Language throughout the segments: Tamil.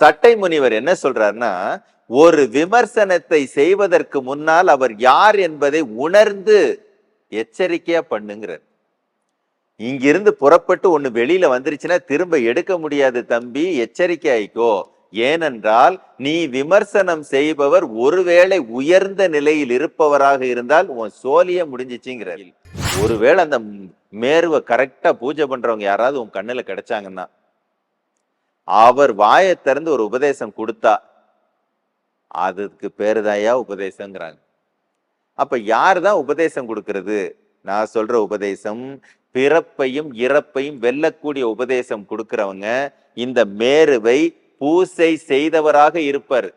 சட்டை முனிவர் என்ன சொல்றாருன்னா ஒரு விமர்சனத்தை செய்வதற்கு முன்னால் அவர் யார் என்பதை உணர்ந்து எச்சரிக்கையா பண்ணுங்கிறார். இங்கிருந்து புறப்பட்டு ஒண்ணு வெளியில வந்துருச்சுன்னா திரும்ப எடுக்க முடியாது தம்பி எச்சரிக்கை ஆயிக்கோ. ஏனென்றால் நீ விமர்சனம் செய்பவர் ஒருவேளை உயர்ந்த நிலையில் இருப்பவராக இருந்தால் உன் சோழிய முடிஞ்சிச்சுங்கிறார். ஒருவேளை அந்த மேர்வை கரெக்டா பூஜை பண்றவங்க யாராவது உன் கண்ணுல கிடைச்சாங்கன்னா அவர் வாயை திறந்து ஒரு உபதேசம் கொடுத்தா அதுக்கு பேருதாயா உபதேசங்கிறாங்க. அப்ப யார் தான் உபதேசம் கொடுக்கறது? நான் சொல்ற உபதேசம் பிறப்பையும் இறப்பையும் வெல்லக்கூடிய உபதேசம் கொடுக்கிறவங்க இந்த மேருவை பூசை செய்தவராக இருப்பார்.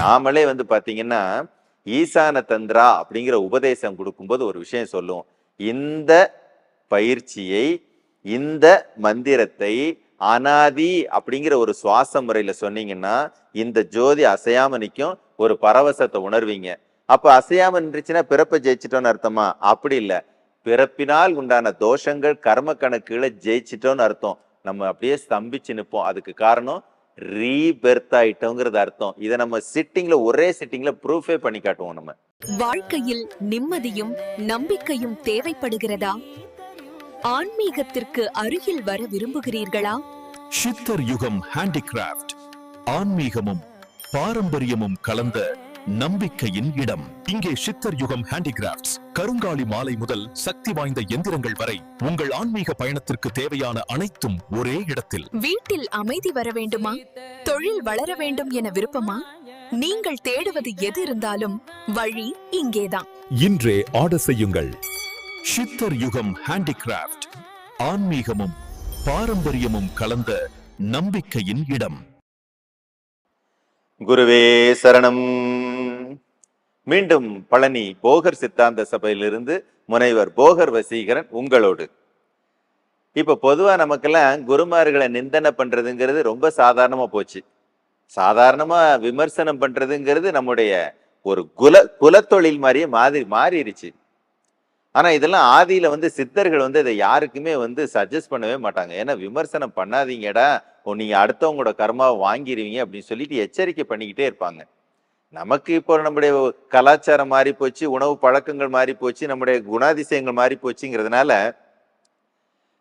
நாமளே வந்து பாத்தீங்கன்னா ஈசான தந்திரா அப்படிங்கிற உபதேசம் கொடுக்கும்போது ஒரு விஷயம் சொல்லுவோம் இந்த பயிற்சியை இந்த மந்திரத்தை அனாதி அப்படிங்கிற ஒரு சுவாச முறையில சொன்னீங்கன்னா இந்த ஜோதி அசையாம நிக்கும் ஒரு பரவசத்தை உணர்வீங்க. அப்ப அசையாம நின்றுச்சுன்னா பிறப்பை ஜெயிச்சிட்டோம்னு அர்த்தமா? அப்படி இல்ல. பிறப்பினால் உண்டான தோஷங்கள் கர்ம கணக்குகளை ஜெயிச்சிட்டோம்னு அர்த்தம். நம்ம அப்படியே ஸ்தம்பிச்சு நிப்போம். அதுக்கு காரணம் ரீபெர்த் ஆயிட்டோங்கிறது அர்த்தம். இதை நம்ம சிட்டிங்ல ஒரே சிட்டிங்ல ப்ரூஃபே பண்ணி காட்டுவோம் நம்ம. வாழ்க்கையில் நிம்மதியும் நம்பிக்கையும் தேவைப்படுகிறதா? ஆன்மீகத்திற்கு அருகில் வர விரும்புகிறீர்களா? சித்தர் யுகம் ஹேண்டிகிராஃப்ட். ஆன்மீகமும் பாரம்பரியமும் கலந்த நம்பிக்கையின் இடம். இங்கே சித்தர் யுகம் ஹேண்டிகிராஃப்ட்ஸ். கருங்காலி மாலை முதல் சக்தி வாய்ந்த எந்திரங்கள் வரை உங்கள் ஆன்மீக பயணத்திற்கு தேவையான அனைத்தும் ஒரே இடத்தில். வீட்டில் அமைதி வர வேண்டுமா? தொழில் வளர வேண்டும் என விருப்பமா? நீங்கள் தேடுவது எது இருந்தாலும் வழி இங்கேதான். இன்றே ஆர்டர் செய்யுங்கள். சித்தர் யுகம் ஹேண்டிகிராப்ட் ஆன்மீகமும் பாரம்பரியமும் கலந்த நம்பிக்கையின் இடம். குருவே சரணம். மீண்டும் பழனி போகர் சித்தாந்த சபையிலிருந்து முனைவர் போகர் வசீகரன் உங்களோடு. இப்ப பொதுவா நமக்கெல்லாம் குருமார்களை நிந்தனை பண்றதுங்கிறது ரொம்ப சாதாரணமா போச்சு. சாதாரணமா விமர்சனம் பண்றதுங்கிறது நம்முடைய ஒரு குல குலத்தொழில் மாதிரியே மாதிரி மாறிடுச்சு ஆனால் இதெல்லாம் ஆதியில் வந்து சித்தர்கள் வந்து இதை யாருக்குமே வந்து சஜஸ்ட் பண்ணவே மாட்டாங்க. ஏன்னா விமர்சனம் பண்ணாதீங்கடா. ஓ, நீங்கள் அடுத்தவங்களோட கர்மாவை வாங்கிடுவீங்க அப்படின்னு சொல்லிட்டு எச்சரிக்கை பண்ணிக்கிட்டே இருப்பாங்க. நமக்கு இப்போ நம்முடைய கலாச்சாரம் மாறி போச்சு உணவு பழக்கங்கள் மாறி போச்சு நம்முடைய குணாதிசயங்கள் மாறி போச்சுங்கிறதுனால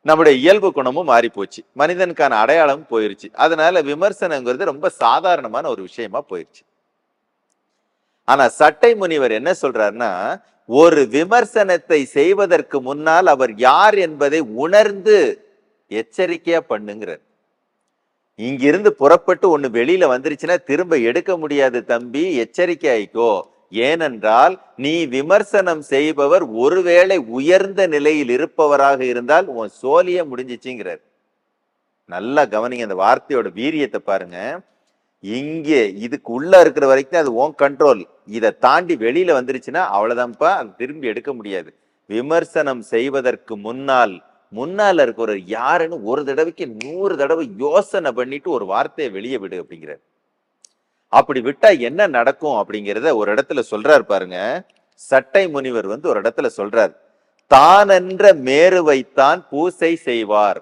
நம்முடைய இயல்பு குணமும் மாறி போச்சு. மனிதனுக்கான அடையாளம் போயிருச்சு. அதனால விமர்சனங்கிறது ரொம்ப சாதாரணமான ஒரு விஷயமா போயிருச்சு. ஆனா சட்டை முனிவர் என்ன சொல்றாருன்னா ஒரு விமர்சனத்தை செய்வதற்கு முன்னால் அவர் யார் என்பதை உணர்ந்து எச்சரிக்கையா பண்ணுங்கிறார். இங்கிருந்து புறப்பட்டு ஒண்ணு வெளியில வந்துருச்சுன்னா திரும்ப எடுக்க முடியாது தம்பி எச்சரிக்கை ஆயிக்கோ. ஏனென்றால் நீ விமர்சனம் செய்பவர் ஒருவேளை உயர்ந்த நிலையில் இருப்பவராக இருந்தால் உன் சோழிய முடிஞ்சிச்சுங்கிறார். நல்லா கவனிங்க அந்த வார்த்தையோட வீரியத்தை பாருங்க. இங்கே இதுக்கு உள்ள இருக்கிற வரைக்கும் அது ஓன் கண்ட்ரோல் இதை தாண்டி வெளியில வந்துருச்சுன்னா அவ்வளவுதான்ப்பா அது திரும்பி எடுக்க முடியாது. விமர்சனம் செய்வதற்கு முன்னால் முன்னால இருக்கிற யாருன்னு ஒரு தடவைக்கு நூறு தடவை யோசனை பண்ணிட்டு ஒரு வார்த்தையை வெளியே விடு அப்படிங்கிறார். அப்படி விட்டா என்ன நடக்கும் அப்படிங்கிறத ஒரு இடத்துல சொல்றாரு பாருங்க. சட்டை முனிவர் வந்து ஒரு இடத்துல சொல்றார். தானென்ற மேருவைத்தான் பூசை செய்வார்.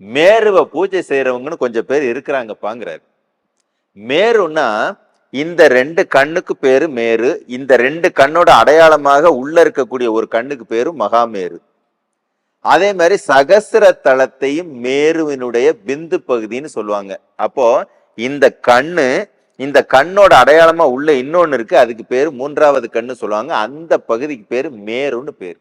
மேருவை பூஜை செய்யறவங்கன்னு கொஞ்சம் பேர் இருக்கிறாங்கப்பாங்கிறார். மேருன்னா இந்த ரெண்டு கண்ணுக்கு பேரு மேரு இந்த ரெண்டு கண்ணோட அடையாளமாக உள்ள இருக்கக்கூடிய ஒரு கண்ணுக்கு பேரு மகாமேரு. அதே மாதிரி சகசிர தளத்தையும் மேருவினுடைய பிந்து பகுதின்னு சொல்லுவாங்க. அப்போ இந்த கண்ணு இந்த கண்ணோட அடையாளமா உள்ள இன்னொன்னு இருக்கு அதுக்கு பேரு மூன்றாவது கண்ணு சொல்லுவாங்க. அந்த பகுதிக்கு பேரு மேருன்னு பேரு.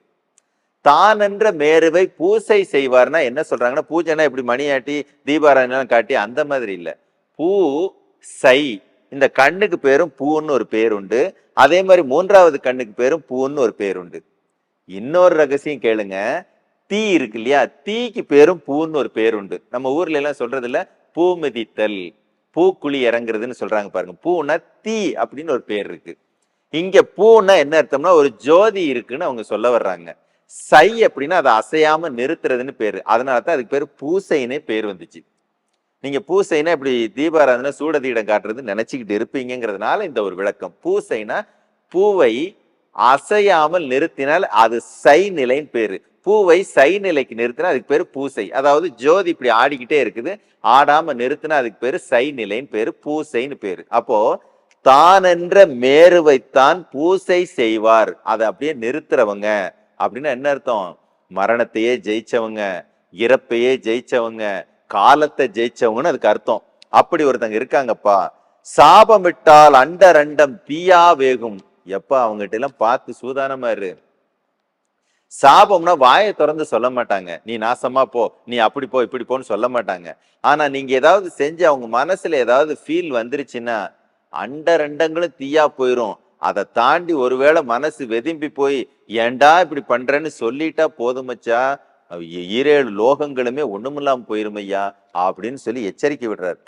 தான் என்ற மேருவை பூசை செய்வார்னா என்ன சொல்றாங்கன்னா பூஜைனா இப்படி மணியாட்டி தீபாராயணம் காட்டி அந்த மாதிரி இல்லை. பூ சை இந்த கண்ணுக்கு பேரும் பூன்னு ஒரு பேர் உண்டு. அதே மாதிரி மூன்றாவது கண்ணுக்கு பேரும் பூன்னு ஒரு பேர் உண்டு. இன்னொரு ரகசியம் கேளுங்க. தீ இருக்கு இல்லையா? தீக்கு பேரும் பூன்னு ஒரு பேர் உண்டு. நம்ம ஊர்ல எல்லாம் சொல்றது இல்ல பூ மிதித்தல் பூக்குழி இறங்குறதுன்னு சொல்றாங்க பாருங்க. பூனா தீ அப்படின்னு ஒரு பேர் இருக்கு. இங்க பூனா என்ன அர்த்தம்னா ஒரு ஜோதி இருக்குன்னு அவங்க சொல்ல வர்றாங்க. சை அப்படின்னா அதை அசையாம நிறுத்துறதுன்னு பேரு. அதனால தான் அதுக்கு பேர் பூசைனே பேர் வந்துச்சு. நீங்க பூசைனா இப்படி தீபாராதனை சூடதீடம் காட்டுறது நினைச்சுக்கிட்டு இருப்பீங்கிறதுனால இந்த ஒரு விளக்கம். பூசைனா பூவை அசையாமல் நிறுத்தினால் அது சை நிலைன்னு பேரு. பூவை சை நிலைக்கு நிறுத்தினா அதுக்கு பேரு பூசை. அதாவது ஜோதி இப்படி ஆடிக்கிட்டே இருக்குது. ஆடாம நிறுத்தினா அதுக்கு பேரு சை நிலைன்னு பேரு பூசைன்னு பேரு. அப்போ தான் என்ற மேருவைத்தான் பூசை செய்வார். அதை அப்படியே நிறுத்துறவங்க. அப்படின்னா என்ன அர்த்தம்? மரணத்தையே ஜெயிச்சவங்க இறப்பையே ஜெயிச்சவங்க காலத்தை ஜெயிச்சவங்கன்னு அதுக்கு அர்த்தம். அப்படி ஒருத்தங்க இருக்காங்கப்பா. சாபமிட்டால் அண்டரண்டம் தீயா வேகும். எப்ப அவங்ககிட்ட எல்லாம் பார்த்து சூதானமா இரு. சாபம்னா வாயை திறந்து சொல்ல மாட்டாங்க. நீ நாசமா போ நீ அப்படி போ இப்படி போன்னு சொல்ல மாட்டாங்க. ஆனா நீங்க ஏதாவது செஞ்சு அவங்க மனசுல ஏதாவது ஃபீல் வந்துருச்சுன்னா அண்டரண்டங்களும் தீயா போயிரும். அதை தாண்டி ஒருவேளை மனசு வெதும்பி போய் ஏன்டா இப்படி பண்றேன்னு சொல்லிட்டா போதுமச்சா ஈரேழு லோகங்களுமே ஒண்ணுமில்லாம போயிருமையா? அப்படின்னு சொல்லி எச்சரிக்கை விடுறார்.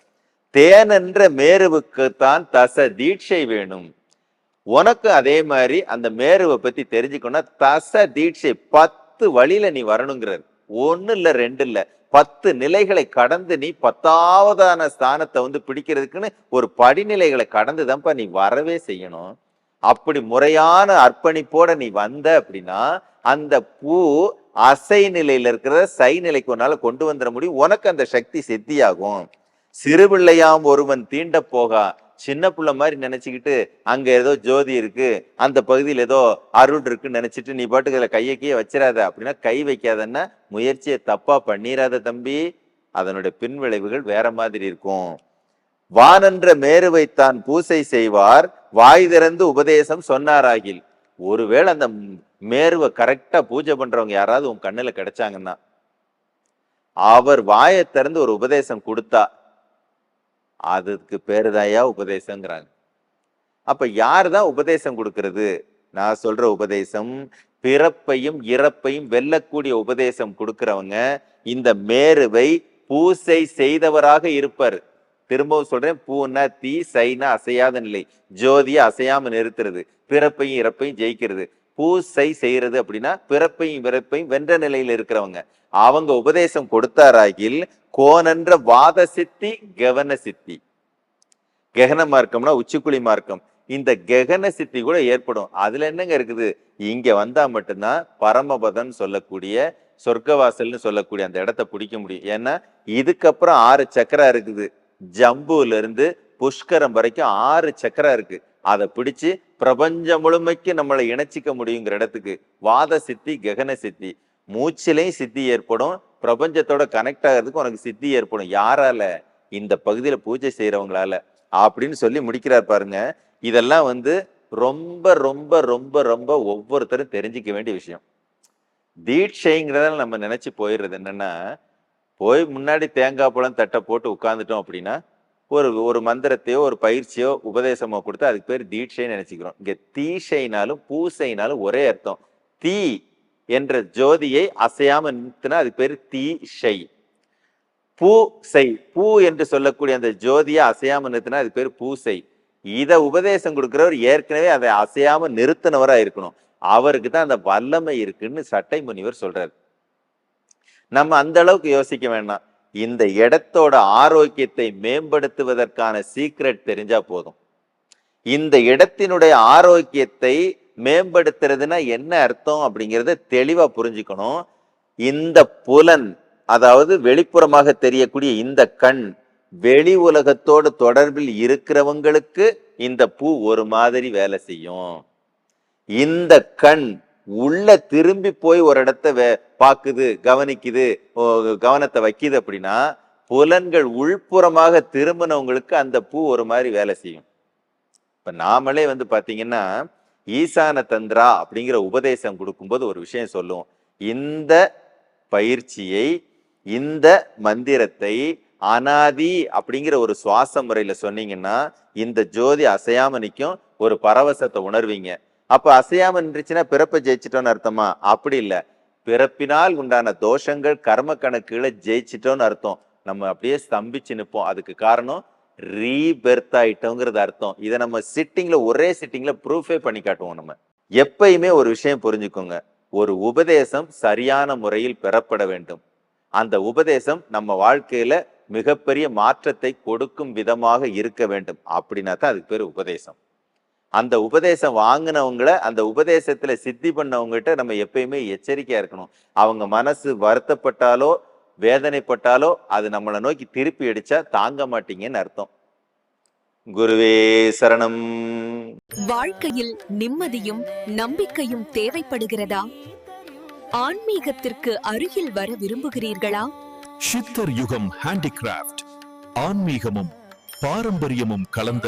தேனன்ற மேருவுக்குத்தான் தச தீட்சை வேணும். உனக்கு அதே மாதிரி அந்த மேருவை பத்தி தெரிஞ்சுக்கணும்னா தச தீட்சை பத்து வழியில நீ வரணுங்கிறார். ஒன்னு இல்ல ரெண்டு இல்ல. பத்து நிலைகளை கடந்து நீ பத்தாவதான ஸ்தானத்தை வந்து பிடிக்கிறதுக்குன்னு ஒரு படிநிலைகளை கடந்து தான்ப்பா நீ வரவே செய்யணும். அப்படி முறையான அர்ப்பணிப்போட நீ வந்த அப்படின்னா அந்த பூ அசை நிலையில இருக்கிறத சை நிலைக்கு உன்னால கொண்டு வந்துட முடியும். உனக்கு அந்த சக்தி சித்தியாகும். சிறுபிள்ளையாம் ஒருவன் தீண்ட போகா. சின்ன பிள்ளை மாதிரி நினைச்சுக்கிட்டு அங்க ஏதோ ஜோதி இருக்கு. அந்த பகுதியில் ஏதோ அருள் இருக்குன்னு நினைச்சிட்டு நீ பாட்டுக்கு அதுல கையை வச்சிடாத அப்படின்னா கை வைக்காதன்னா முயற்சியை தப்பா பண்ணிராத தம்பி. அதனுடைய பின்விளைவுகள் வேற மாதிரி இருக்கும். வானென்ற மேருவைத்தான் பூசை செய்வார் வாய் திறந்து உபதேசம் சொன்னாராகில். ஒருவேளை அந்த மேருவை கரெக்டா பூஜை பண்றவங்க யாராவது உன் கண்ணுல கிடைச்சாங்கன்னா. அவர் வாயை திறந்து ஒரு உபதேசம் கொடுத்தா அதுக்கு பேருதாயா உபதேசங்கிறாங்க. அப்ப யார் தான் உபதேசம் கொடுக்கறது? நான் சொல்ற உபதேசம் பிறப்பையும் இறப்பையும் வெல்லக்கூடிய உபதேசம் கொடுக்கிறவங்க இந்த மேருவை பூசை செய்தவராக இருப்பார். திரும்பவும் சொல்றேன் பூன்னா தீ சைனா அசையாத நிலை. ஜோதியை அசையாம நிறுத்துறது பிறப்பையும் இறப்பையும் ஜெயிக்கிறது. பூசை செய்யறது அப்படின்னா பிறப்பையும் இறப்பையும் வென்ற நிலையில இருக்கிறவங்க. அவங்க உபதேசம் கொடுத்தாராகில் கோனென்ற வாத சித்தி கவன சித்தி. ககன மார்க்கம்னா உச்சிக்குழி மார்க்கம். இந்த ககன சித்தி கூட ஏற்படும். அதுல என்னங்க இருக்குது? இங்க வந்தா மட்டும்தான் பரமபதன் சொல்லக்கூடிய சொர்க்கவாசல்னு சொல்லக்கூடிய அந்த இடத்த பிடிக்க முடியும். ஏன்னா இதுக்கப்புறம் ஆறு சக்கரா இருக்குது. ஜம்புல இருந்து புஷ்கரம் வரைக்கும் ஆறு சக்கரா இருக்கு. அதை பிடிச்சு பிரபஞ்சம் முழுமைக்கு நம்மளை இணைச்சிக்க முடியுங்கிற இடத்துக்கு வாத சித்தி ககன சித்தி. மூச்சிலையும் சித்தி ஏற்படும். பிரபஞ்சத்தோட கனெக்ட் ஆகிறதுக்கு உனக்கு சித்தி ஏற்படும். யாரால? இந்த பகுதியில பூஜை செய்யறவங்களால அப்படின்னு சொல்லி முடிக்கிறார் பாருங்க. இதெல்லாம் வந்து ரொம்ப ரொம்ப ரொம்ப ரொம்ப ஒவ்வொருத்தரும் தெரிஞ்சிக்க வேண்டிய விஷயம். தீட்சைங்கிறதால நம்ம நினைச்சு போயிடுறது என்னன்னா போய் முன்னாடி தேங்காய் பழம் தட்டை போட்டு உட்காந்துட்டோம் அப்படின்னா ஒரு ஒரு மந்திரத்தையோ ஒரு பயிற்சியோ உபதேசமோ கொடுத்து அதுக்கு பேர் தீட்சைன்னு நினைச்சுக்கிறோம். இங்கே தீஷைனாலும் பூசைனாலும் ஒரே அர்த்தம். தீ என்ற ஜோதியை அசையாம நிறுத்தினா அதுக்கு பேர் தீஷை. பூசை பூ என்று சொல்லக்கூடிய அந்த ஜோதியை அசையாம நிறுத்தினா அது பேர் பூசை. இதை உபதேசம் கொடுக்கிறவர் ஏற்கனவே அதை அசையாம நிறுத்தினவரா இருக்கணும். அவருக்கு தான் அந்த வல்லமை இருக்குன்னு சட்டை முனிவர் சொல்றாரு. நம்ம அந்த அளவுக்கு யோசிக்க வேண்டாம். இந்த இடத்தோட ஆரோக்கியத்தை மேம்படுத்துவதற்கான சீக்ரெட் தெரிஞ்சா போதும். இந்த இடத்தினுடைய ஆரோக்கியத்தை மேம்படுத்துறதுன்னா என்ன அர்த்தம் அப்படிங்கிறத தெளிவா புரிஞ்சுக்கணும். இந்த புலன் அதாவது வெளிப்புறமாக தெரியக்கூடிய இந்த கண் வெளி உலகத்தோடு தொடர்பில் இருக்கிறவங்களுக்கு இந்த பூ ஒரு மாதிரி வேலை செய்யும். இந்த கண் உள்ள திரும்பி போய் ஒரு இடத்த வே- பாக்குது கவனிக்குது கவனத்தை வைக்குது அப்படின்னா புலன்கள் உள்புறமாக திரும்பினவங்களுக்கு அந்த பூ ஒரு மாதிரி வேலை செய்யும். இப்ப நாமளே வந்து பாத்தீங்கன்னா ஈசான தந்திரா அப்படிங்கிற உபதேசம் கொடுக்கும்போது ஒரு விஷயம் சொல்லுவோம். இந்த பயிற்சியை இந்த மந்திரத்தை அனாதி அப்படிங்கிற ஒரு சுவாச முறையில சொன்னீங்கன்னா இந்த ஜோதி அசையாம நிற்கும் ஒரு பரவசத்தை உணர்வீங்க. அப்ப அசையாம நின்றுச்சுன்னா பிறப்பை ஜெயிச்சிட்டோம்னு அர்த்தமா? அப்படி இல்ல. பிறப்பினால் உண்டான தோஷங்கள் கர்ம கணக்குகளை ஜெயிச்சிட்டோம்னு அர்த்தம். நம்ம அப்படியே ஸ்தம்பிச்சு நிற்போம் அதுக்கு காரணம் ரீபெர்த் ஆயிட்டோங்கிறது அர்த்தம். இதை நம்ம சிட்டிங்ல ஒரே சிட்டிங்ல ப்ரூஃபே பண்ணி காட்டுவோம் நம்ம. எப்பயுமே ஒரு விஷயம் புரிஞ்சுக்கோங்க. ஒரு உபதேசம் சரியான முறையில் பெறப்பட வேண்டும். அந்த உபதேசம் நம்ம வாழ்க்கையில மிகப்பெரிய மாற்றத்தை கொடுக்கும் விதமாக இருக்க வேண்டும். அப்படின்னா தான் அதுக்கு பேர் உபதேசம். அந்த உபதேசம் வாங்கினவங்கள அந்த உபதேசத்துல சித்தி பண்ணவங்ககிட்ட நம்ம எப்பயுமே எச்சரிக்கையா இருக்கணும். அவங்க மனசு வருத்தப்பட்டாலோ வேதனைப்பட்டாலோ அது நம்மளை நோக்கி திருப்பி அடிச்சா தாங்க மாட்டீங்கன்னு அர்த்தம். குருவே சரணம். வாழ்க்கையில் நிம்மதியும் நம்பிக்கையும் தேவைப்படுகிறதா? ஆன்மீகத்திற்கு அருகில் வர விரும்புகிறீர்களா? சித்தர் யுகம் ஹேண்டிகிராஃப்ட். ஆன்மீகமும் பாரம்பரியமும் கலந்த